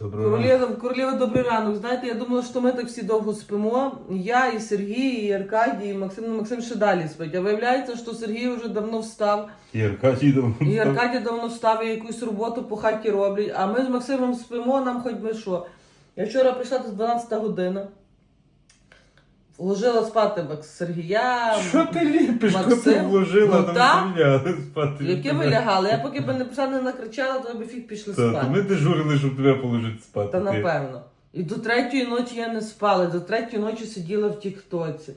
Доброго ранку. Королева, королева, добрий ранок. Знаєте, я думала, що ми так всі довго спимо. Я, і Сергій, і Аркадій, і Максим. Ну, Максим ще далі спить. А виявляється, що Сергій вже давно встав. І Аркадій давно І встав. Аркадій давно встав, і якусь роботу по хаті роблять. А ми з Максимом спимо, нам хоч би що. Я вчора прийшла до 12 година. Вложила спати Макс Сергія. Що ти ліпиш? Що ти вложила Ну, там звільняли спати? Яке ви лягали? Я поки б не пішла, не накричала, то би фіг пішли Та, спати. то ми дежурили, щоб тебе положити спати. Та напевно. І до третьої ночі я не спала, до третьої ночі сиділа в Тіктоці.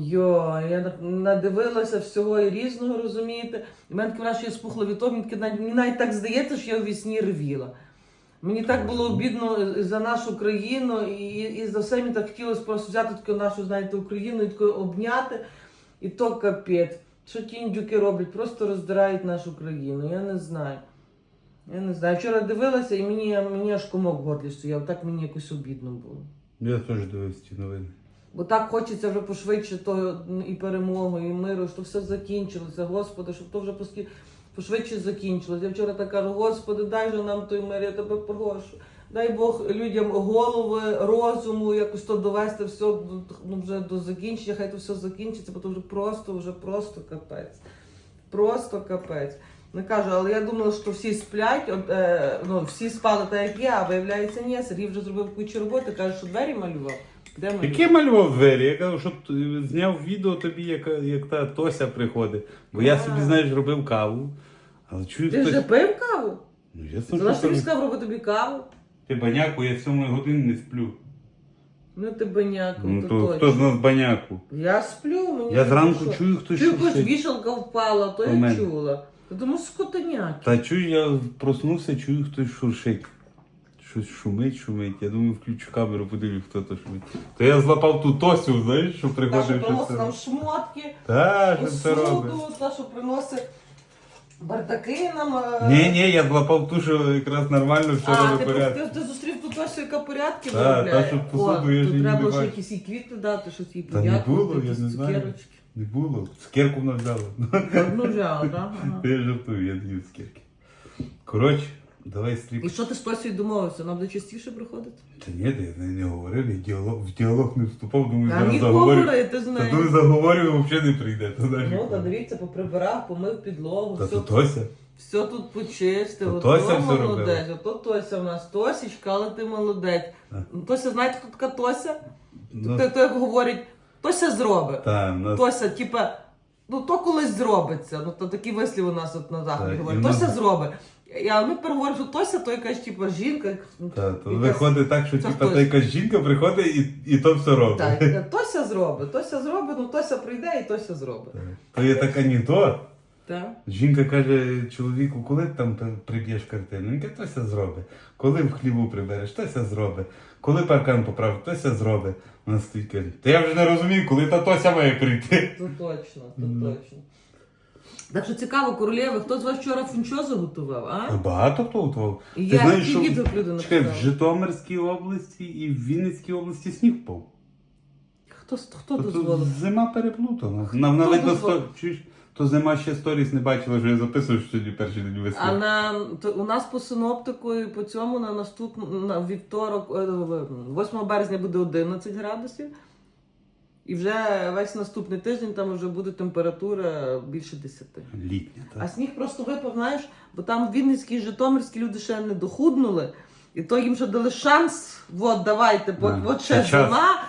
Йо, я надивилася всього і різного, розумієте? І в мене таке враження, що я спухла від того, мені, навіть, мені навіть так здається, що я у вісні ревіла. Мені так було обідно за нашу країну, і, і за все мені так хотілося просто взяти таку нашу, знаєте, Україну і таку обняти. І то капець. Що ті індюки роблять? Просто роздирають нашу країну. Я не знаю. Я не знаю. Вчора дивилася і мені, мені аж комок в горлі стояв. Так мені якось обідно було. Я теж дивився ті новини. Бо так хочеться вже пошвидше то і перемогу, і миру, щоб все закінчилося, Господи, щоб то вже поскі... пошвидше закінчилося. Я вчора так кажу, Господи, дай же нам той мир, я тебе прошу. Дай Бог людям голови, розуму, якось то довести все ну, вже до закінчення, хай то все закінчиться, бо то вже просто, вже просто капець. Просто капець. Не кажу, але я думала, що всі сплять, от, е, ну, всі спали так, як я, а виявляється, ні. Сергій вже зробив кучу роботи, каже, що двері малював. Де малював? Яке малював двері? Я кажу, що зняв відео тобі, як, як та Тося приходить. Бо я собі, знаєш, робив каву. Але чую, Ти хтось... вже пив каву? Ну, я За що тобі сказав робити тобі каву? Ти баняку, я сьомої години не сплю. Ну ти баняку, Ну, то то точно. хто з нас баняку? Я сплю, мені Я зранку що. чую, хтось Чую, якась шуршить. вішалка впала, то я мене. чула. Та Тому скотиняки. Та чую, я проснувся, чую, хтось шуршить. Щось шумить, шумить. Я думаю, включу камеру, подивлюсь, хто то шумить. То я злапав ту Тосю, знаєш, що Та, приходив. що що приносить нам шмотки, Та, що це робить? посуду, та, що приносить бардаки нам. е, Ні, ні, я злапав ту, що якраз нормально все А, робить ти, порядок. ти, ти зустрів тут ось яка порядки Та, виробляє. та, що посуду О, я ж її треба не бачу. якісь і квіти дати, щось їй Та не подякувати, було, я якісь не знаю. цукерочки. Не було. Скірку вона взяла. Ну, взяла, так? Ага. Я жартую, я даю скірки. Коротше, давай стріп. І що ти з Тосією домовився? Нам буде частіше приходити? Та ні, та я не, не говорив, я діалог, в діалог не вступав, думаю, А зараз ні заговорю. говорити з Та нею. думаю, заговорю, взагалі не прийде. Та, знаєш, Ну, та дивіться, поприбирав, помив підлогу, Та все, то Тося. все тут почистив. То Ото Тося все молодець, робила. ото Тося в нас. Тосічка, але ти молодець. Так. Ну, Тося, знаєте, хто така Тося? Ну, То, то як говорять, Тося зробить. та, нас... Тося, типа, ну то колись зробиться. Ну то такий вислів у нас от на заході Так, говорять. і в нас- Тося зробить. А ми переговоримо, що Тося, то якась типа жінка. ну, Та, то якась- виходить так, що Це типа, хтось. та якась жінка приходить і, і то все робить. Так, е, Тося зробить, Тося зробить, ну Тося прийде і Тося зробить. То є так анекдот. Так? Жінка каже чоловіку, коли ти там приб'єш картину? Він каже, Тося зробить. Коли в хліву прибереш, Тося зробить. Коли паркан поправиш, Тося зробить. Вона стоїть каже, та я вже не розумію, коли та Тося має прийти. То точно, то Ну. точно. Так що цікаво, королеви, хто з вас вчора фунчозу готував, а? Багато хто готував. Ти я знаєш, що відгук люди чекай, в написали? Житомирській області і в Вінницькій області сніг впав. Хто, хто Тобто дозволив? зима переплутана. Нам на Хто видно дозволив? сто... Чуєш, то зима ще сторіс не бачила, що я записую, що сьогодні перший день весни. А на то у нас по синоптику і по цьому на наступну на вівторок, е, 8 березня буде 11 градусів. І вже весь наступний тиждень там вже буде температура більше 10. Літня, А сніг просто випав, знаєш, бо там Вінницькі і Житомирські люди ще не дохуднули. І то їм ще дали шанс. От давайте, от, Да, от ще ще час. зима,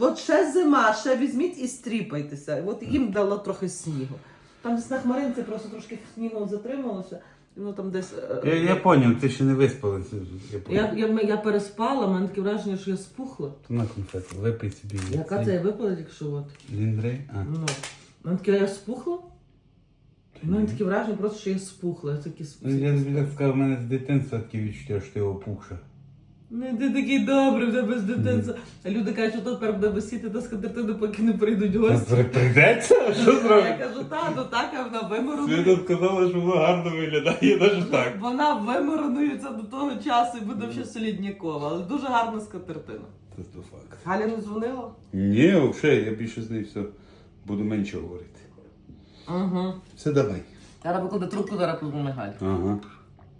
от ще зима, ще візьміть і стріпайтеся. От їм дало трохи снігу. Там десь на хмаринці просто трошки снігу затрималося, воно там десь. е, Я, я поняв, ти ще не виспалася. Я поняв. я, я, я переспала, в мене таке враження, що я спухла. На конфету, випий собі. Яка це я випала, якщо от. Ліндрей? А. Ну, в мене таке, я спухла. У мене таке враження просто, що я спухла. Я такі Ну, Я тобі так сказав, в мене з дитинства таке відчуття, що ти опухша. Ну, ти такий добрий, вже без дитинства. А люди кажуть, що тепер буде висіти до скатертини, поки не прийдуть гості. Прийдеться? Що Я зробити? кажу, так, ну так, а вона виморона. Світа сказала, що воно гарно виглядає, навіть так. Вона виморонується до того часу і буде ще соліднякова, але дуже гарна скатертина. Це то факт. Галя не дзвонила? Ні, взагалі, я більше з нею все буду менше говорити. Угу. Все давай. Зараз покладе трубку, зараз позвони Галя. Ага.